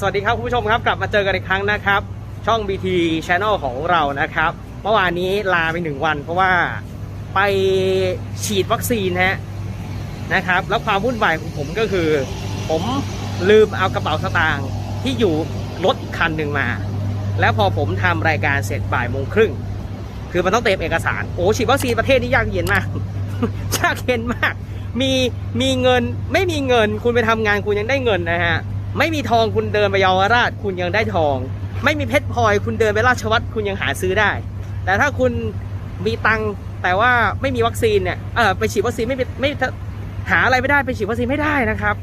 สวัสดีครับคุณผู้ชมครับกลับมาเจอกันอีกครั้งนะครับ ช่อง BT Channel ของเรานะครับ เมื่อวานนี้ลาไปหนึ่งวัน เพราะว่าไปฉีดวัคซีนฮะนะครับ แล้วความวุ่นวายของผมก็คือ ผมลืมเอากระเป๋าสตางค์ที่อยู่รถอีกคันหนึ่งมา แล้วพอผมทำรายการเสร็จบ่ายโมงครึ่งคือมันต้องเตรียมเอกสารโอ้ฉีดวัคซีนประเทศนี้ยากเย็นมากยากเย็นมาก มีมีเงินไม่มีเงิน คุณไปทำงานคุณยังได้เงินนะฮะ ไม่มีทองคุณเดินไปเยาวราชคุณยังได้ทอง ไม่มีเพชรพลอย คุณเดินไปราชวัตรคุณยังหาซื้อได้ แต่ถ้าคุณมีตังค์แต่ว่าไม่มีวัคซีนเนี่ยเออไปฉีดวัคซีนไม่เป็นไม่หาอะไรไม่ได้ไปฉีดวัคซีนไม่ได้นะครับ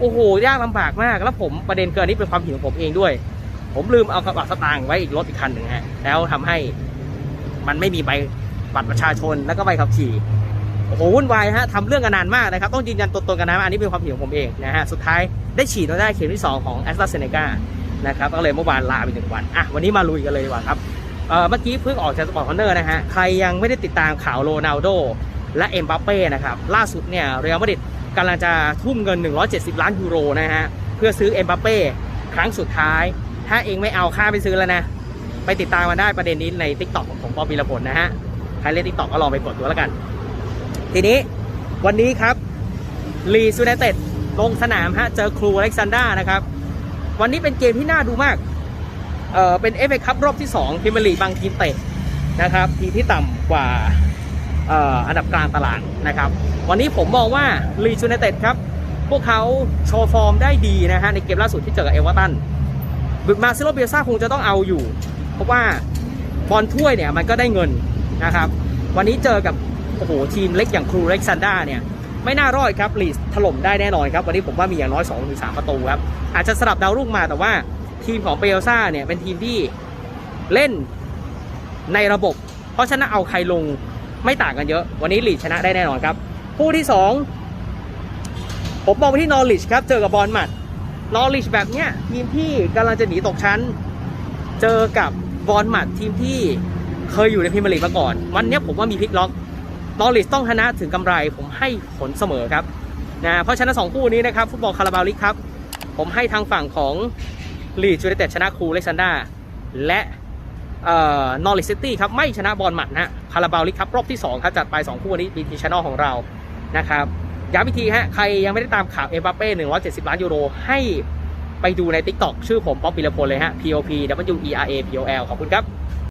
โอ้โหยากลำบากมากแล้วผมประเด็นเกินนี้เป็นความผิดของผมเองด้วย ผมลืมเอากระเป๋าสตางค์ไว้อีกรถอีกคันหนึ่งฮะแล้วทำให้มันไม่มีใบบัตรประชาชนแล้วก็ใบขับขี่ โอ้โหวุ่นวายฮะทำเรื่องกันนานมากนะครับ ต้องยืนยันตัวตนกันนะว่าอันนี้เป็นความผิดของผมเองนะฮะสุดท้ายได้ฉีดแล้วได้เข็มที่ 2 ของ a s t r a z เซ e c a นะครับก็เลยเมื่อวานลาไปหนึ่งวันอะวันนี้มาลุยกันเลยดีกว่าครับเอ่อเมื่อกี้เพิ่งออกจากสปอร์ตคอนเนอร์นะฮะใครยังไม่ได้ติดตามข่าวโรนัลโดและเอ็มบัปเป้นะครับล่าสุดเนี่ยเรอัลมาดริดกำลังจะทุ่มเงิน 170 ล้านยูโรนะฮะเพื่อซื้อเอ็มบัปเป้ครั้งสุดท้าย ถ้าเองไม่เอาค่าไปซื้อแล้วนะ ไปติดตามมาได้ประเด็นนี้ใน t ิ k t o k ของปอปีละผลนะฮะใครเล่น t ิ k t o k ก็ลองไปกดดูแล้วกัน ทีนี้วันนี้ครับลีซูเนเต็ดลงสนามฮะเจอครูอเล็กซานดานะครับ วันนี้เป็นเกมที่น่าดูมากเออเป็นเอฟเอคัพรอบที่2พิมลีบางทีมเตะนะครับทีที่ต่ำกว่าเอ่ออันดับกลางตารางนะครับ วันนี้ผมมองว่าลีซูเนเต็ดครับพวกเขาโชว์ฟอร์มได้ดีนะฮะในเกมล่าสุดที่เจอกับเอเวอร์ตันมาซิโลเบียซ่าคงจะต้องเอาอยู่ เพราะว่าบอลถ้วยเนี่ยมันก็ได้เงินนะครับ วันนี้เจอกับ โอ้โหทีมเล็กอย่างครูเล็กซันดาเนี่ยไม่น่ารอดครับลีดถล่มได้แน่นอนครับ วันนี้ผมว่ามีอย่างน้อย2อถึงสประตูครับ อาจจะสลับดาวรุ่งมาแต่ว่าทีมของเปโลซ่าเนี่ยเป็นทีมที่เล่นในระบบ เพราะฉะนั้นเอาใครลงไม่ต่างกันเยอะ วันนี้ลีดชนะได้แน่นอนครับคู่ที่ 2 ผมมองไปที่นอริชครับ เจอกับบอลมัดนอริชแบบเนี้ยทีมที่กำลังจะหนีตกชั้น เจอกับบอลมัดทีมที่เคยอยู่ในพรีเมียร์ลีกมาก่อน วันนี้ผมว่ามีพลิกล็อก นอริชต้องชนะถึงกำไร ผมให้ผลเสมอครับนะเพราะฉะนั้นสองคู่นี้นะครับฟุตบอลคาราบาลิกครับผมให้ทางฝั่งของลีดจูเนเต็ดชนะครูเลซันดาและนอริสซิตี้ครับไม่ชนะบอลหมัดนะคาราบาลิกครับรอบที่2ครับจัดไป 2 คู่นี้บีทีช n น l ของเรานะครับย้ำอีกทีฮะใครยังไม่ได้ตามข่าวเอ็มบัปเป้170ล้านยูโรให้ไปดูใน TikTok ชื่อผมป๊อปปิลพลเลยฮะ P O P W E R A P O L ขอบคุณครับ